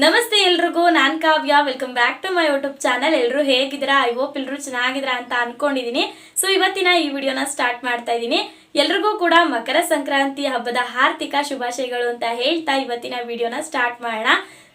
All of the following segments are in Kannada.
ನಮಸ್ತೆ ಎಲ್ರಿಗೂ, ನಾನ್ Kavya. Welcome back to my YouTube channel ಎಲ್ಲರೂ ಹೇಗಿದ್ದೀರಾ? ಐ ಹೋಪ್ ಎಲ್ಲರೂ ಚೆನ್ನಾಗಿದ್ದೀರಾ ಅಂತ ಅನ್ಕೊಂಡಿದೀನಿ. ಸೊ ಇವತ್ತಿನ ಈ ವಿಡಿಯೋನ ಸ್ಟಾರ್ಟ್ ಮಾಡ್ತಾ ಇದ್ದೀನಿ ಎಲ್ರಿಗೂ ಕೂಡ ಮಕರ ಸಂಕ್ರಾಂತಿ ಹಬ್ಬದ ಹಾರ್ದಿಕ ಶುಭಾಶಯಗಳು ಅಂತ ಹೇಳ್ತಾ ಇವತ್ತಿನ ವಿಡಿಯೋನ ಸ್ಟಾರ್ಟ್ ಮಾಡೋಣ.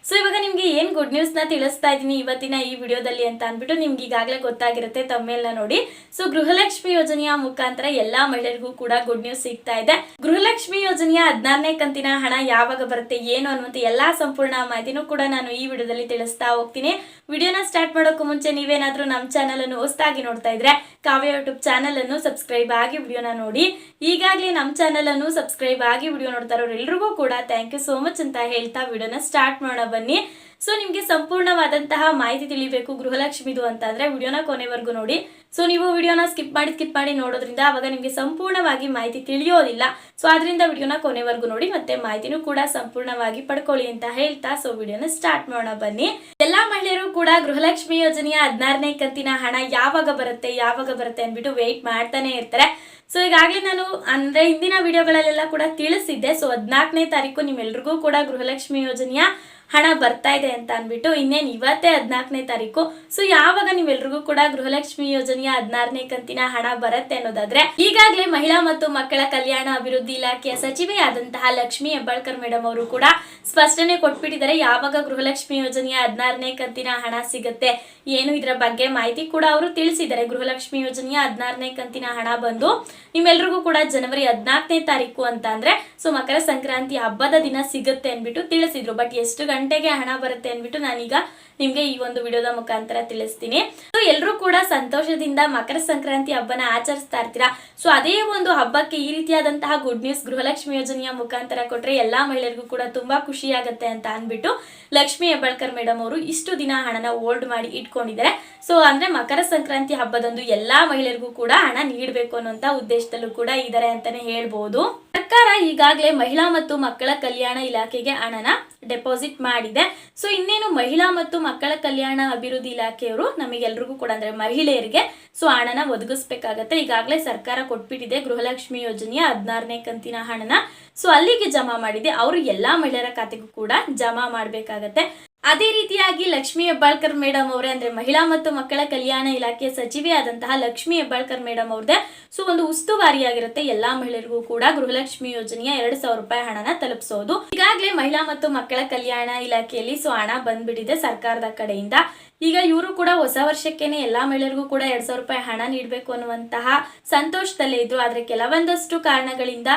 ಸೊ ಇವಾಗ ನಿಮ್ಗೆ ಏನ್ ಗುಡ್ ನ್ಯೂಸ್ನ ತಿಳಿಸ್ತಾ ಇದ್ದೀನಿ ಇವತ್ತಿನ ಈ ವಿಡಿಯೋದಲ್ಲಿ ಅಂತ ಅನ್ಬಿಟ್ಟು ನಿಮ್ಗೆ ಈಗಾಗಲೇ ಗೊತ್ತಾಗಿರುತ್ತೆ ತಮ್ಮೆಲ್ಲ ನೋಡಿ. ಸೊ ಗೃಹಲಕ್ಷ್ಮಿ ಯೋಜನೆಯ ಮುಖಾಂತರ ಎಲ್ಲಾ ಮಹಿಳೆಯರಿಗೂ ಕೂಡ ಗುಡ್ ನ್ಯೂಸ್ ಸಿಗ್ತಾ ಇದೆ. ಗೃಹಲಕ್ಷ್ಮಿ ಯೋಜನೆಯ ಹದಿನಾರನೇ ಕಂತಿನ ಹಣ ಯಾವಾಗ ಬರುತ್ತೆ, ಏನು ಅನ್ನುವಂತ ಎಲ್ಲಾ ಸಂಪೂರ್ಣ ಮಾಹಿತಿನೂ ಕೂಡ ನಾನು ಈ ವಿಡಿಯೋದಲ್ಲಿ ತಿಳಿಸ್ತಾ ಹೋಗ್ತೀನಿ. ವಿಡಿಯೋನ ಸ್ಟಾರ್ಟ್ ಮಾಡೋಕ್ಕೂ ಮುಂಚೆ ನೀವೇನಾದ್ರೂ ನಮ್ಮ ಚಾನಲ್ ಅನ್ನು ಹೊಸದಾಗಿ ನೋಡ್ತಾ ಇದ್ರೆ ಕಾವ್ಯ ಯೂಟ್ಯೂಬ್ ಚಾನಲ್ ಅನ್ನು ಸಬ್ಸ್ಕ್ರೈಬ್ ಆಗಿ ವಿಡಿಯೋನ ನೋಡಿ. ಈಗಾಗಲೇ ನಮ್ಮ ಚಾನಲ್ ಅನ್ನು ಸಬ್ಸ್ಕ್ರೈಬ್ ಆಗಿ ವಿಡಿಯೋ ನೋಡ್ತಾ ಇರೋರು ಎಲ್ರಿಗೂ ಕೂಡ ಥ್ಯಾಂಕ್ ಯು ಸೋ ಮಚ್ ಅಂತ ಹೇಳ್ತಾ ವಿಡಿಯೋನ ಸ್ಟಾರ್ಟ್ ಮಾಡೋಣ ಬನ್ನಿ. ಸೊ ನಿಮ್ಗೆ ಸಂಪೂರ್ಣವಾದಂತಹ ಮಾಹಿತಿ ತಿಳಿಬೇಕು ಗೃಹಲಕ್ಷ್ಮಿದು ಅಂತ ಅಂದ್ರೆ ವಿಡಿಯೋನ ಕೊನೆವರೆಗೂ ನೋಡಿ. ಸೊ ನೀವು ವಿಡಿಯೋನ ಸ್ಕಿಪ್ ಮಾಡಿ ಸ್ಕಿಪ್ ಮಾಡಿ ನೋಡೋದ್ರಿಂದ ಅವಾಗ ನಿಮ್ಗೆ ಸಂಪೂರ್ಣವಾಗಿ ಮಾಹಿತಿ ತಿಳಿಯೋದಿಲ್ಲ. ಸೊ ಆದ್ರಿಂದ ವಿಡಿಯೋನ ಕೊನೆವರೆಗೂ ನೋಡಿ ಮತ್ತೆ ಮಾಹಿತಿನೂ ಕೂಡ ಸಂಪೂರ್ಣವಾಗಿ ಪಡ್ಕೊಳ್ಳಿ ಅಂತ ಹೇಳ್ತಾ ಸೊ ವಿಡಿಯೋನ ಸ್ಟಾರ್ಟ್ ಮಾಡೋಣ ಬನ್ನಿ. ಎಲ್ಲಾ ಮಹಿಳೆಯರು ಕೂಡ ಗೃಹಲಕ್ಷ್ಮಿ ಯೋಜನೆಯ ಹದಿನಾರನೇ ಕಂತಿನ ಹಣ ಯಾವಾಗ ಬರುತ್ತೆ ಯಾವಾಗ ಬರುತ್ತೆ ಅಂದ್ಬಿಟ್ಟು ವೆಯ್ಟ್ ಮಾಡ್ತಾನೆ ಇರ್ತಾರೆ. ಸೊ ಈಗಾಗಲೇ ನಾನು ಅಂದ್ರೆ ಹಿಂದಿನ ವಿಡಿಯೋಗಳಲ್ಲೆಲ್ಲ ಕೂಡ ತಿಳಿಸಿದ್ದೆ. ಸೊ ಹದಿನಾಲ್ಕನೇ ತಾರೀಕು ನಿಮ್ಮೆಲ್ರಿಗೂ ಕೂಡ ಗೃಹಲಕ್ಷ್ಮಿ ಯೋಜನೆಯ ಹಣ ಬರ್ತಾ ಇದೆ ಅಂತ ಅನ್ಬಿಟ್ಟು ಇನ್ನೇನು ಇವತ್ತೇ ಹದಿನಾಲ್ಕನೇ ತಾರೀಕು. ಸೊ ಯಾವಾಗ ನೀವೆಲ್ರಿಗೂ ಕೂಡ ಗೃಹಲಕ್ಷ್ಮಿ ಯೋಜನೆಯ ಹದಿನಾರನೇ ಕಂತಿನ ಹಣ ಬರುತ್ತೆ ಅನ್ನೋದಾದ್ರೆ, ಈಗಾಗಲೇ ಮಹಿಳಾ ಮತ್ತು ಮಕ್ಕಳ ಕಲ್ಯಾಣ ಅಭಿವೃದ್ಧಿ ಇಲಾಖೆಯ ಸಚಿವೆಯಾದಂತಹ ಲಕ್ಷ್ಮಿ ಹೆಬ್ಬಾಳ್ಕರ್ ಮೇಡಮ್ ಅವರು ಕೂಡ ಸ್ಪಷ್ಟನೆ ಕೊಟ್ಬಿಟ್ಟಿದ್ದಾರೆ. ಯಾವಾಗ ಗೃಹಲಕ್ಷ್ಮಿ ಯೋಜನೆಯ ಹದಿನಾರನೇ ಕಂತಿನ ಹಣ ಸಿಗುತ್ತೆ ಏನು ಇದರ ಬಗ್ಗೆ ಮಾಹಿತಿ ಕೂಡ ಅವರು ತಿಳಿಸಿದ್ದಾರೆ. ಗೃಹಲಕ್ಷ್ಮಿ ಯೋಜನೆಯ ಹದಿನಾರನೇ ಕಂತಿನ ಹಣ ಬಂದು ನಿಮ್ಮೆಲ್ರಿಗೂ ಕೂಡ ಜನವರಿ ಹದಿನಾಲ್ಕನೇ ತಾರೀಕು ಅಂತ ಅಂದ್ರೆ ಸೊ ಮಕರ ಸಂಕ್ರಾಂತಿ ಹಬ್ಬದ ದಿನ ಸಿಗುತ್ತೆ ಅಂದ್ಬಿಟ್ಟು ತಿಳಿಸಿದ್ರು. ಬಟ್ ಎಷ್ಟು ಗಂಟೆಗೆ ಹಣ ಬರುತ್ತೆ ಅನ್ಬಿಟ್ಟು ನಾನೀಗ ನಿಮ್ಗೆ ಈ ಒಂದು ವಿಡಿಯೋದ ಮುಖಾಂತರ ತಿಳಿಸ್ತೀನಿ. ಸೊ ಎಲ್ಲರೂ ಕೂಡ ಸಂತೋಷದಿಂದ ಮಕರ ಸಂಕ್ರಾಂತಿ ಹಬ್ಬನ ಆಚರಿಸ್ತಾ ಇರ್ತೀರಾ? ಸೊ ಅದೇ ಒಂದು ಹಬ್ಬಕ್ಕೆ ಈ ರೀತಿಯಾದಂತಹ ಗುಡ್ ನ್ಯೂಸ್ ಗೃಹಲಕ್ಷ್ಮಿ ಯೋಜನೆಯ ಮುಖಾಂತರ ಕೊಟ್ರೆ ಎಲ್ಲಾ ಮಹಿಳೆಯರಿಗೂ ಕೂಡ ತುಂಬಾ ಖುಷಿ ಆಗುತ್ತೆ ಅಂತ ಅನ್ಬಿಟ್ಟು ಲಕ್ಷ್ಮಿ ಹೆಬ್ಬಾಳ್ಕರ್ ಮೇಡಮ್ ಅವರು ಇಷ್ಟು ದಿನ ಹಣನ ಹೋಲ್ಡ್ ಮಾಡಿ ಇಟ್ಕೊಂಡಿದ್ದಾರೆ. ಸೊ ಅಂದ್ರೆ ಮಕರ ಸಂಕ್ರಾಂತಿ ಹಬ್ಬದಂದು ಎಲ್ಲಾ ಮಹಿಳೆಯರಿಗೂ ಕೂಡ ಹಣ ನೀಡಬೇಕು ಅನ್ನುವಂತ ಉದ್ದೇಶದಲ್ಲೂ ಕೂಡ ಇದಾರೆ ಅಂತಾನೆ ಹೇಳ್ಬಹುದು ಸರ್ಕಾರ ಈಗಾಗಲೇ ಮಹಿಳಾ ಮತ್ತು ಮಕ್ಕಳ ಕಲ್ಯಾಣ ಇಲಾಖೆಗೆ ಹಣನ ಡೆಪಾಸಿಟ್ ಮಾಡಿದೆ. ಸೊ, ಇನ್ನೇನು ಮಹಿಳಾ ಮತ್ತು ಮಕ್ಕಳ ಕಲ್ಯಾಣ ಅಭಿವೃದ್ಧಿ ಇಲಾಖೆಯವರು ನಮಗೆಲ್ರಿಗೂ ಕೂಡ ಅಂದ್ರೆ ಮಹಿಳೆಯರಿಗೆ ಸೊ, ಹಣನ ಒದಗಿಸ್ಬೇಕಾಗತ್ತೆ. ಈಗಾಗಲೇ ಸರ್ಕಾರ ಕೊಟ್ಬಿಟ್ಟಿದೆ ಗೃಹಲಕ್ಷ್ಮಿ ಯೋಜನೆಯ ಹದಿನಾರನೇ ಕಂತಿನ ಹಣನ. ಸೊ, ಅಲ್ಲಿಗೆ ಜಮಾ ಮಾಡಿದೆ. ಅವರು ಎಲ್ಲಾ ಮಹಿಳೆಯರ ಖಾತೆಗೂ ಕೂಡ ಜಮಾ ಮಾಡಬೇಕಾಗತ್ತೆ. ಅದೇ ರೀತಿಯಾಗಿ ಲಕ್ಷ್ಮಿ ಹೆಬ್ಬಾಳ್ಕರ್ ಮೇಡಮ್ ಅವರೇ, ಅಂದ್ರೆ ಮಹಿಳಾ ಮತ್ತು ಮಕ್ಕಳ ಕಲ್ಯಾಣ ಇಲಾಖೆಯ ಸಚಿವೆ ಆದಂತಹ ಲಕ್ಷ್ಮಿ ಹೆಬ್ಬಾಳ್ಕರ್ ಮೇಡಮ್ ಅವ್ರದ್ದೇ ಸೊ ಒಂದು ಉಸ್ತುವಾರಿಯಾಗಿರುತ್ತೆ ಎಲ್ಲಾ ಮಹಿಳೆಯರಿಗೂ ಕೂಡ ಗೃಹಲಕ್ಷ್ಮಿ ಯೋಜನೆಯ ಎರಡು ಸಾವಿರ ರೂಪಾಯಿ ಹಣನ ತಲುಪಿಸೋದು. ಈಗಾಗಲೇ ಮಹಿಳಾ ಮತ್ತು ಮಕ್ಕಳ ಕಲ್ಯಾಣ ಇಲಾಖೆಯಲ್ಲಿ ಸೊ ಹಣ ಬಂದ್ಬಿಟ್ಟಿದೆ ಸರ್ಕಾರದ ಕಡೆಯಿಂದ. ಈಗ ಇವರು ಕೂಡ ಹೊಸ ವರ್ಷಕ್ಕೇನೆ ಎಲ್ಲಾ ಮಹಿಳೆಯರಿಗೂ ಕೂಡ ಎರಡ್ ಸಾವಿರ ರೂಪಾಯಿ ಹಣ ನೀಡಬೇಕು ಅನ್ನುವಂತಹ ಸಂತೋಷದಲ್ಲೇ ಇದ್ರು. ಆದ್ರೆ ಕೆಲವೊಂದಷ್ಟು ಕಾರಣಗಳಿಂದ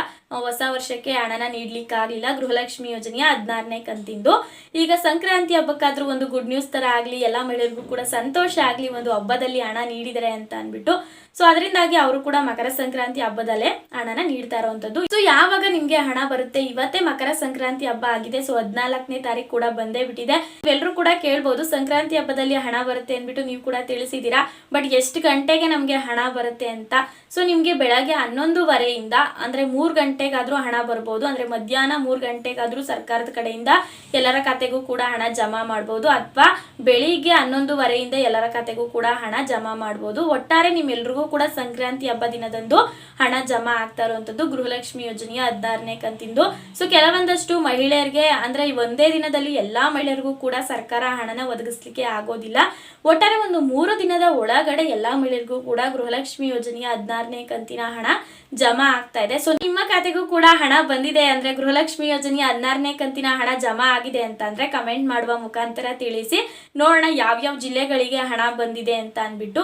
ಹೊಸ ವರ್ಷಕ್ಕೆ ಹಣನ ನೀಡ್ಲಿಕ್ಕಾಗ್ಲಿಲ್ಲ. ಗೃಹಲಕ್ಷ್ಮಿ ಯೋಜನೆಯ ಹದಿನಾರನೇ ಕಂತಿಂದು. ಈಗ ಸಂಕ್ರಾಂತಿ ಹಬ್ಬಕ್ಕಾದ್ರೂ ಒಂದು ಗುಡ್ ನ್ಯೂಸ್ ತರ ಆಗ್ಲಿ, ಎಲ್ಲಾ ಮಹಿಳೆಯರಿಗೂ ಕೂಡ ಸಂತೋಷ ಆಗ್ಲಿ, ಒಂದು ಹಬ್ಬದಲ್ಲಿ ಹಣ ನೀಡಿದರೆ ಅಂತ ಅನ್ಬಿಟ್ಟು ಸೊ ಅದರಿಂದಾಗಿ ಅವರು ಕೂಡ ಮಕರ ಸಂಕ್ರಾಂತಿ ಹಬ್ಬದಲ್ಲೇ ಹಣನ ನೀಡ್ತಾ ಇರುವಂತದ್ದು. ಸೊ ಯಾವಾಗ ನಿಮ್ಗೆ ಹಣ ಬರುತ್ತೆ? ಇವತ್ತೇ ಮಕರ ಸಂಕ್ರಾಂತಿ ಹಬ್ಬ ಆಗಿದೆ. ಸೊ ಹದಿನಾಲ್ಕನೇ ತಾರೀಕು ಕೂಡ ಬಂದೇ ಬಿಟ್ಟಿದೆ. ಎಲ್ಲರೂ ಕೂಡ ಕೇಳ್ಬೋದು, ಸಂಕ್ರಾಂತಿ ಹಬ್ಬದಲ್ಲಿ ಹಣ ಬರುತ್ತೆ ಅಂದ್ಬಿಟ್ಟು ನೀವು ಕೂಡ ತಿಳಿಸಿದ್ದೀರಾ? ಬಟ್ ಎಷ್ಟು ಗಂಟೆಗೆ ನಮ್ಗೆ ಹಣ ಬರುತ್ತೆ ಅಂತ? ಸೊ ನಿಮ್ಗೆ ಬೆಳಗ್ಗೆ ಹನ್ನೊಂದುವರೆಯಿಂದ ಅಂದ್ರೆ ಮೂರ್ ಗಂಟೆಗಾದ್ರೂ ಹಣ ಬರ್ಬೋದು. ಅಂದ್ರೆ ಮಧ್ಯಾಹ್ನ ಮೂರ್ ಗಂಟೆಗಾದ್ರೂ ಸರ್ಕಾರದ ಕಡೆಯಿಂದ ಎಲ್ಲರ ಖಾತೆಗೂ ಕೂಡ ಹಣ ಜಮಾ ಮಾಡ್ಬೋದು. ಅಥವಾ ಬೆಳಿಗ್ಗೆ ಹನ್ನೊಂದುವರೆಯಿಂದ ಎಲ್ಲರ ಖಾತೆಗೂ ಕೂಡ ಹಣ ಜಮಾ ಮಾಡ್ಬೋದು. ಒಟ್ಟಾರೆ ನಿಮ್ಮೆಲ್ರಿಗೂ ಕೂಡ ಸಂಕ್ರಾಂತಿ ಹಬ್ಬ ದಿನದಂದು ಹಣ ಜಮಾ ಆಗ್ತಾ ಇರುವಂತದ್ದು ಗೃಹಲಕ್ಷ್ಮಿ ಯೋಜನೆಯ ಹದಿನಾರನೇ ಕಂತಿಂದು. ಸೊ ಕೆಲವೊಂದಷ್ಟು ಮಹಿಳೆಯರಿಗೆ ಅಂದ್ರೆ ಒಂದೇ ದಿನದಲ್ಲಿ ಎಲ್ಲಾ ಮಹಿಳೆಯರಿಗೂ ಕೂಡ ಸರ್ಕಾರ ಹಣನ ಒದಗಿಸ್ಲಿಕ್ಕೆ ಆಗೋದಿಲ್ಲ. ಒಟ್ಟಾರೆ ಒಂದು ಮೂರು ದಿನದ ಒಳಗಡೆ ಎಲ್ಲಾ ಮಹಿಳೆಯರಿಗೂ ಕೂಡ ಗೃಹಲಕ್ಷ್ಮಿ ಯೋಜನೆಯ ಹದಿನಾರನೇ ಕಂತಿನ ಹಣ ಜಮಾ ಆಗ್ತಾ ಇದೆ. ಸೊ ನಿಮ್ಮ ಕೂಡ ಹಣ ಬಂದಿದೆ ಅಂದ್ರೆ ಗೃಹಲಕ್ಷ್ಮಿ ಯೋಜನೆ ಹದಿನಾರನೇ ಕಂತಿನ ಹಣ ಜಮಾ ಆಗಿದೆ ಅಂತ ಅಂದ್ರೆ ಕಮೆಂಟ್ ಮಾಡುವ ಮುಖಾಂತರ ತಿಳಿಸಿ. ನೋಡೋಣ ಯಾವ್ಯಾವ ಜಿಲ್ಲೆಗಳಿಗೆ ಹಣ ಬಂದಿದೆ ಅಂತ ಅಂದ್ಬಿಟ್ಟು.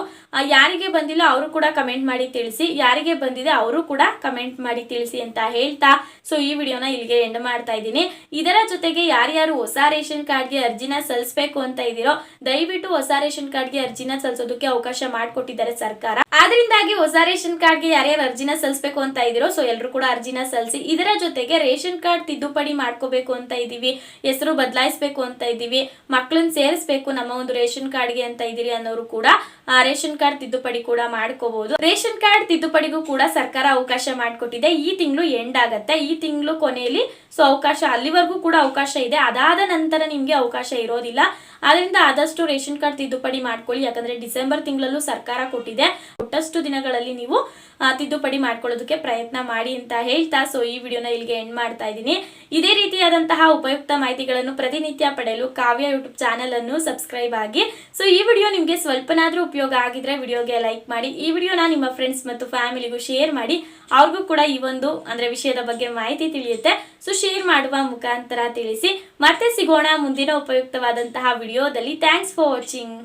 ಯಾರಿಗೆ ಬಂದಿಲ್ಲ ಅವರು ಕೂಡ ಕಮೆಂಟ್ ಮಾಡಿ ತಿಳಿಸಿ. ಯಾರಿಗೆ ಬಂದಿದೆ ಅವರು ಕೂಡ ಕಮೆಂಟ್ ಮಾಡಿ ತಿಳಿಸಿ ಅಂತ ಹೇಳ್ತಾ. ಸೊ ಈ ವಿಡಿಯೋನ ಇಲ್ಲಿಗೆ ಎಂಡ್ ಮಾಡ್ತಾ ಇದ್ದೀನಿ. ಇದರ ಜೊತೆಗೆ ಯಾರ್ಯಾರು ಹೊಸ ರೇಷನ್ ಕಾರ್ಡ್ಗೆ ಅರ್ಜಿನ ಸಲ್ಲಿಸಬೇಕು ಅಂತ ಇದೀರೋ ದಯವಿಟ್ಟು ಹೊಸ ರೇಷನ್ ಕಾರ್ಡ್ಗೆ ಅರ್ಜಿನ ಸಲ್ಲಿಸೋದಕ್ಕೆ ಅವಕಾಶ ಮಾಡಿಕೊಟ್ಟಿದ್ದಾರೆ ಸರ್ಕಾರ. ಆದ್ರಿಂದಾಗಿ ಹೊಸ ರೇಷನ್ ಕಾರ್ಡ್ಗೆ ಯಾರ್ಯಾರು ಅರ್ಜಿನ ಸಲ್ಲಿಸಬೇಕು ಅಂತ ಇದೀರೋ ಸೊ ಎಲ್ಲರೂ ಕೂಡ ಅರ್ಜಿನ ಸಲ್ಲಿಸಿ ಇದರ ಜೊತೆಗೆ ರೇಷನ್ ಕಾರ್ಡ್ ತಿದ್ದುಪಡಿ ಮಾಡ್ಕೋಬೇಕು ಅಂತ ಇದೀವಿ, ಹೆಸರು ಬದಲಾಯಿಸಬೇಕು ಅಂತ ಇದೀವಿ ಮಕ್ಕಳನ್ನ ಸೇರಿಸಬೇಕು ನಮ್ಮ ಒಂದು ರೇಷನ್ ಕಾರ್ಡ್ಗೆ ಅಂತ ಇದೀರಿ ಅನ್ನೋರು ಕೂಡ ರೇಷನ್ ಕಾರ್ಡ್ ತಿದ್ದುಪಡಿ ಕೂಡ ಮಾಡ್ಕೋಬಹುದು ರೇಷನ್ ಕಾರ್ಡ್ ತಿದ್ದುಪಡಿಗೂ ಕೂಡ ಸರ್ಕಾರ ಅವಕಾಶ ಮಾಡಿಕೊಟ್ಟಿದೆ. ಈ ತಿಂಗಳು ಎಂಡ್ ಆಗತ್ತೆ. ಈ ತಿಂಗಳು ಕೊನೆಯಲ್ಲಿ ಸೊ ಅವಕಾಶ, ಅಲ್ಲಿವರೆಗೂ ಕೂಡ ಅವಕಾಶ ಇದೆ. ಅದಾದ ನಂತರ ನಿಮಗೆ ಅವಕಾಶ ಇರೋದಿಲ್ಲ. ಆದ್ರಿಂದ ಆದಷ್ಟು ರೇಷನ್ ಕಾರ್ಡ್ ತಿದ್ದುಪಡಿ ಮಾಡ್ಕೊಳ್ಳಿ. ಯಾಕಂದ್ರೆ ಡಿಸೆಂಬರ್ ತಿಂಗಳಲ್ಲೂ ಸರ್ಕಾರ ಕೊಟ್ಟಿದೆ. ಒಟ್ಟಷ್ಟು ದಿನಗಳಲ್ಲಿ ನೀವು ತಿದ್ದುಪಡಿ ಮಾಡ್ಕೊಳ್ಳೋದಕ್ಕೆ ಪ್ರಯತ್ನ ಮಾಡಿ ಅಂತ ಹೇಳ್ತಾ ಸೊ ಈ ವಿಡಿಯೋನ ಇಲ್ಲಿಗೆ ಎಂಡ್ ಮಾಡ್ತಾ ಇದ್ದೀನಿ. ಇದೇ ರೀತಿಯಾದಂತಹ ಉಪಯುಕ್ತ ಮಾಹಿತಿಗಳನ್ನು ಪ್ರತಿನಿತ್ಯ ಪಡೆಯಲು ಕಾವ್ಯ ಯೂಟ್ಯೂಬ್ ಚಾನಲ್ ಅನ್ನು ಸಬ್ಸ್ಕ್ರೈಬ್ ಆಗಿ. ಸೊ ಈ ವಿಡಿಯೋ ನಿಮಗೆ ಸ್ವಲ್ಪನಾದ್ರೂ ಉಪಯೋಗ ಆಗಿದ್ರೆ ವಿಡಿಯೋಗೆ ಲೈಕ್ ಮಾಡಿ, ಈ ವಿಡಿಯೋನ ನಿಮ್ಮ ಫ್ರೆಂಡ್ಸ್ ಮತ್ತು ಫ್ಯಾಮಿಲಿಗೂ ಶೇರ್ ಮಾಡಿ. ಅವ್ರಿಗೂ ಕೂಡ ಈ ಒಂದು, ಅಂದ್ರೆ ವಿಷಯದ ಬಗ್ಗೆ ಮಾಹಿತಿ ತಿಳಿಯುತ್ತೆ. ಸೊ ಶೇರ್ ಮಾಡುವ ಮುಖಾಂತರ ತಿಳಿಸಿ. ಮತ್ತೆ ಸಿಗೋಣ ಮುಂದಿನ ಉಪಯುಕ್ತವಾದಂತಹ ವಿಡಿಯೋದಲ್ಲಿ. Thanks for watching